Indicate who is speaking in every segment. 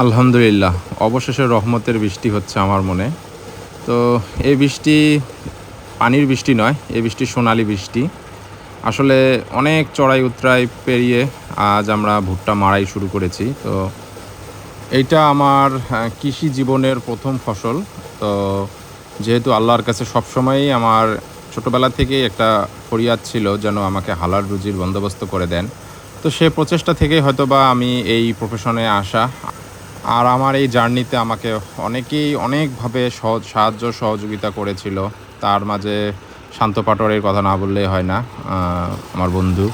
Speaker 1: আলহামদুলিল্লাহ, অবশেষে রহমতের বৃষ্টি হচ্ছে আমার মনে। তো এই বৃষ্টি পানির বৃষ্টি নয়, এই বৃষ্টি সোনালি বৃষ্টি। আসলে অনেক চড়াই উতরাই পেরিয়ে আজ আমরা ভুট্টা মারাই শুরু করেছি। তো এইটা আমার কৃষি জীবনের প্রথম ফসল। তো যেহেতু আল্লাহর কাছে সবসময়ই আমার ছোটোবেলা থেকেই একটা ফরিয়াদ ছিল যেন আমাকে হালার রুজির বন্দোবস্ত করে দেন। তো সে প্রচেষ্টা থেকেই হয়তোবা আমি এই প্রফেশনে আসা আর আমার এই জার্নিতে আমাকে অনেকেই অনেকভাবে সহজ, সাহায্য সহযোগিতা করেছিল। তার মাঝে শান্ত পাটোয়ারির কথা না বললেই হয় না। আমার বন্ধু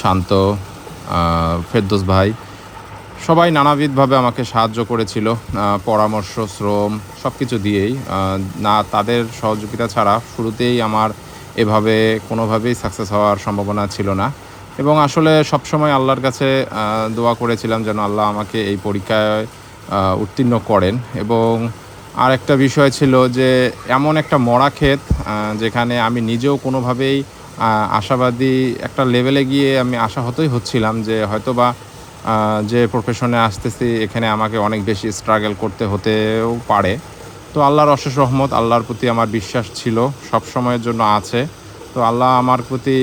Speaker 1: শান্ত ফেরদোস ভাই, সবাই নানাবিধভাবে আমাকে সাহায্য করেছিল। পরামর্শ, শ্রম সব কিছু দিয়েই না, তাদের সহযোগিতা ছাড়া শুরুতেই আমার এভাবে কোনোভাবেই সাকসেস হওয়ার সম্ভাবনা ছিল না। এবং আসলে সবসময় আল্লাহর কাছে দোয়া করেছিলাম যেন আল্লাহ আমাকে এই পরীক্ষায় উত্তীর্ণ করেন। এবং আর একটা বিষয় ছিল যে, এমন একটা মরা ক্ষেত যেখানে আমি নিজেও কোনোভাবেই আশাবাদী একটা লেভেলে গিয়ে আমি আশাহতই হচ্ছিলাম যে, হয়তোবা যে প্রফেশনে আসতেছি, এখানে আমাকে অনেক বেশি স্ট্রাগল করতে হতেও পারে। তো আল্লাহর অশেষ রহমত, আল্লাহর প্রতি আমার বিশ্বাস ছিল, সব সময়ের জন্য আছে। তো আল্লাহ আমার প্রতি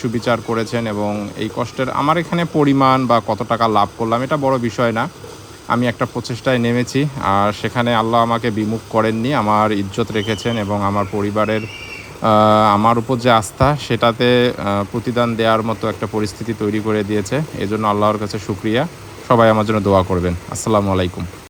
Speaker 1: সুবিচার করেছেন এবং এই কষ্টের, আমার এখানে পরিমাণ বা কত টাকা লাভ করলাম, এটা বড় বিষয় না। আমি একটা প্রচেষ্টায় নেমেছি আর সেখানে আল্লাহ আমাকে বিমুখ করেননি, আমার ইজ্জত রেখেছেন এবং আমার পরিবারের আমার উপর যে আস্থা সেটাতে প্রতিদান দেওয়ার মতো একটা পরিস্থিতি তৈরি করে দিয়েছে। এজন্য আল্লাহর কাছে সুক্রিয়া সবাই আমার জন্য দোয়া করবেন। আসসালামু আলাইকুম।